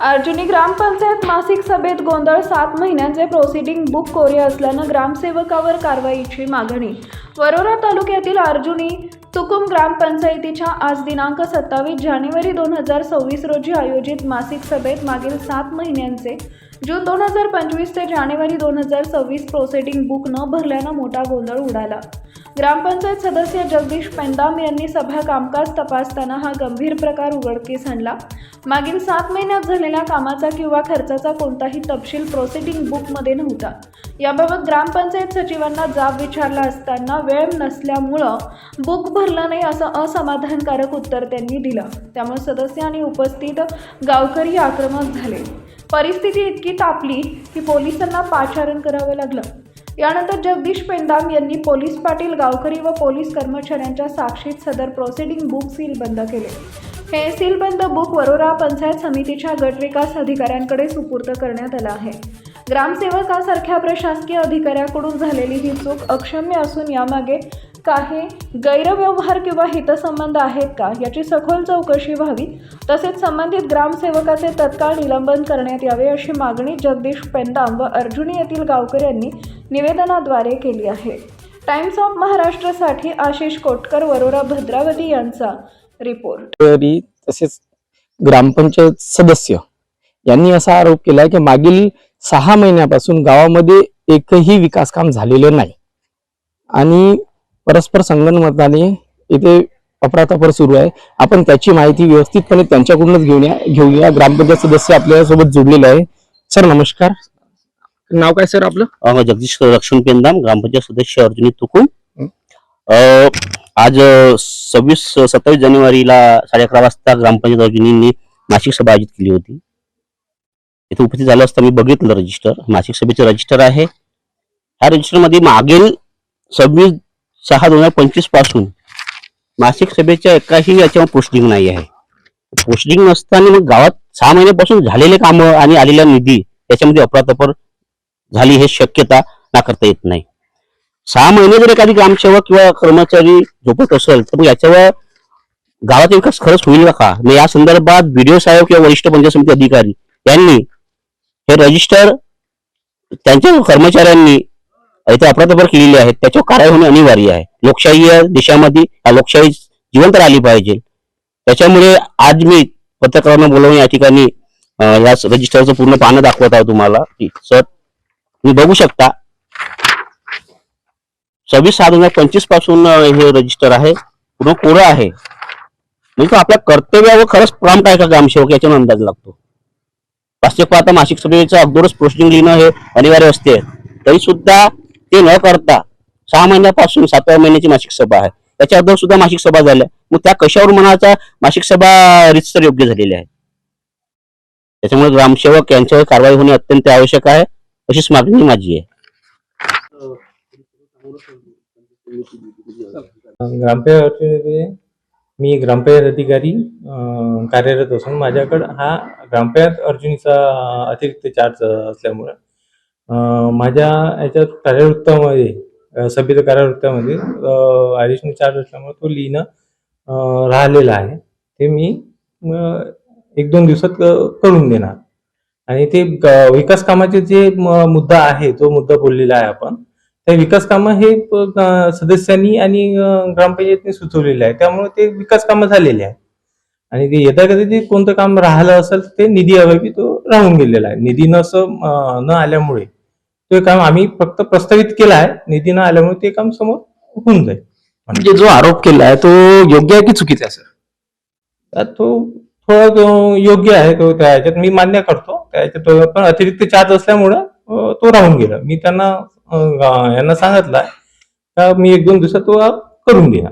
अर्जुनी ग्रामपंचायत मासिक सभेत गोंधळ सात महिन्यांचे प्रोसिडिंग बुक कोरे असल्यानं ग्रामसेवकावर कारवाईची मागणी. वरोरा तालुक्यातील अर्जुनी तुकुम ग्रामपंचायतीच्या आज दिनांक सत्तावीस जानेवारी दोन हजार सव्वीस रोजी आयोजित मासिक सभेत मागील सात महिन्यांचे जून दोन हजार पंचवीस ते जानेवारी दोन हजार सव्वीस प्रोसेटिंग बुक न भरल्यानं मोठा गोंधळ उडाला. ग्रामपंचायत सदस्य जगदीश पेंदाम यांनी सभा कामकाज तपासताना हा गंभीर प्रकार उघडकीस आणला. मागील सात महिन्यात झालेल्या कामाचा किंवा खर्चाचा कोणताही तपशील प्रोसिडिंग बुकमध्ये नव्हता. याबाबत ग्रामपंचायत सचिवांना जाब विचारला असताना वेळ नसल्यामुळं बुक भरलं नाही असं असमाधानकारक उत्तर त्यांनी दिलं. त्यामुळे सदस्य आणि उपस्थित गावकरी आक्रमक झाले. परिस्थिती इतकी तापली की पोलिसांना पाचारण करावं लागलं. यानंतर जगदीश पेंदाम यांनी पोलीस पाटील गावकरी व पोलीस कर्मचाऱ्यांच्या साक्षीत सदर प्रोसिडिंग बुक सील बंद केले. हे सीलबंद बुक वरोरा पंचायत समितीच्या गटविकास अधिकाऱ्यांकडे सुपूर्द करण्यात आलं आहे. ग्रामसेवकासारख्या प्रशासकीय अधिकाऱ्याकडून झालेली ही चूक अक्षम्य असून यामागे काही गैरव्यवहार किंवा हितसंबंध आहेत का याची सखोल चौकशी व्हावी तसेच संबंधित ग्रामसेवकाचे तत्काळ निलंबन करण्यात यावे अशी मागणी जगदीश पेंदाम व अर्जुनी येथील गावकऱ्यांनी निवेदनाद्वारे केली आहे. टाइम्स ऑफ महाराष्ट्रासाठी आशिष कोटकर वरोरा भद्रावती यांचा रिपोर्ट. तसेच ग्रामपंचायत सदस्य यांनी असा आरोप केला की मागील सहा महिन्यापासून गावामध्ये एकही विकास काम झालेलं नाही. आणि परस्पर संगनमताने इथे अफरातफर सुरू आहे. आपण त्याची माहिती व्यवस्थितपणे त्यांच्याकडूनच घेऊन या घेऊया ग्रामपंचायत सदस्य आपल्यासोबत जोडलेले आहे. सर नमस्कार. नाव काय सर आपलं? जगदीश लक्ष्मण पेंदाम ग्रामपंचायत सदस्य अर्जुनी तुकुम आज सव्वीस सत्तावीस जानेवारीला साडे अकरा वाजता ग्रामपंचायत अर्जुनींनी मासिक सभा आयोजित केली होती. इथे उपस्थित झालं असता मी बघितलं रजिस्टर मासिक सभेचं रजिस्टर आहे. ह्या रजिस्टरमध्ये मागील सव्वीस सहा दोन हजार पंचवीसपासून मासिक सभेच्या एकाही याच्यावर पोस्टिंग नाही आहे. पोस्टिंग नसताना मग गावात सहा महिन्यापासून झालेले कामं आणि आलेला निधी याच्यामध्ये अपरातपर झाली हे शक्यता नाकारता येत नाही. सहा महिने जर एखादी ग्रामसेवक किंवा कर्मचारी झोपत असेल तर मग याच्यावर गावाचा विकास खरंच होईल का? मग या संदर्भात बीडीओ साहेब किंवा वरिष्ठ पंचायत समिती अधिकारी यांनी हे रजिस्टर त्यांच्या कर्मचाऱ्यांनी इथे अफरातफर केलेली आहे त्याच्यावर कारवाई होणे अनिवार्य आहे. लोकशाही या देशामध्ये या लोकशाही जिवंत राहिली पाहिजे. त्याच्यामुळे आज मी पत्रकारांना बोलवून या ठिकाणी या रजिस्टरचं पूर्ण पानं दाखवत आहोत तुम्हाला. सर तुम्ही बघू शकता. सव्वीस सहा दोन हजार पंचवीसपासून हे रजिस्टर आहे. पूर्ण कोरं आहे. म्हणजे तो आपल्या कर्तव्यावर खरंच प्रांत आहे का? ग्रामसेवक याच्यावर अंदाज लागतो. वास्तविक पाहता मासिक सभेचं अगोदरच प्रोसिडिंग लिहिणं हे अनिवार्य असते. तरी सुद्धा ते न करता सहा महिन्यापासून सातव्या महिन्याची मासिक सभा आहे. त्याच्या अगोदर सुद्धा मासिक सभा झाल्या. मग त्या कशावर मनाचा मासिक सभा रितसर योग्य झालेली आहे. त्याच्यामुळे ग्रामसेवक यांच्यावर कारवाई होणे अत्यंत आवश्यक आहे. अशीच मागणी माझी आहे. ग्रामपंचायत मी ग्रामपंचायत अधिकारी कार्यरत असून माझ्याकडं हा ग्रामपंचायत अर्जुनीचा अतिरिक्त चार्ज असल्यामुळं माझ्या याच्यात कार्यवृत्तामध्ये सभ्यता कार्यवृत्तामध्ये ॲडिशनल चार्ज असल्यामुळे तो लिहिणं राहिलेला आहे. ते मी एक दोन दिवसात करून देणार. आणि ते विकास कामाचे जे मुद्दा आहे तो मुद्दा बोललेला आहे आपण. त्या विकास कामं हे सदस्यांनी आणि ग्रामपंचायतीने सुचवलेले आहे त्यामुळे ते विकास कामं झालेले आहे आणि ते यदा कधी कोणतं काम राहिलं असेल ते निधी अभावी तो राहून गेलेला आहे. निधी अं, न आल्यामुळे ते काम आम्ही फक्त प्रस्तावित केलं आहे. निधी न आल्यामुळे ते काम समोर होऊन जाईल. म्हणजे जो आरोप केला आहे तो योग्य आहे की चुकीचा आहे सर? तो थोडा योग्य आहे तो त्या ह्याच्यात. मी मान्य करतो. त्या ह्याच्यात पण अतिरिक्त चार्ज असल्यामुळं तो राहून गेला. मी त्यांना यांना सांगितलं का मी एक दोन दिवसात करून घ्या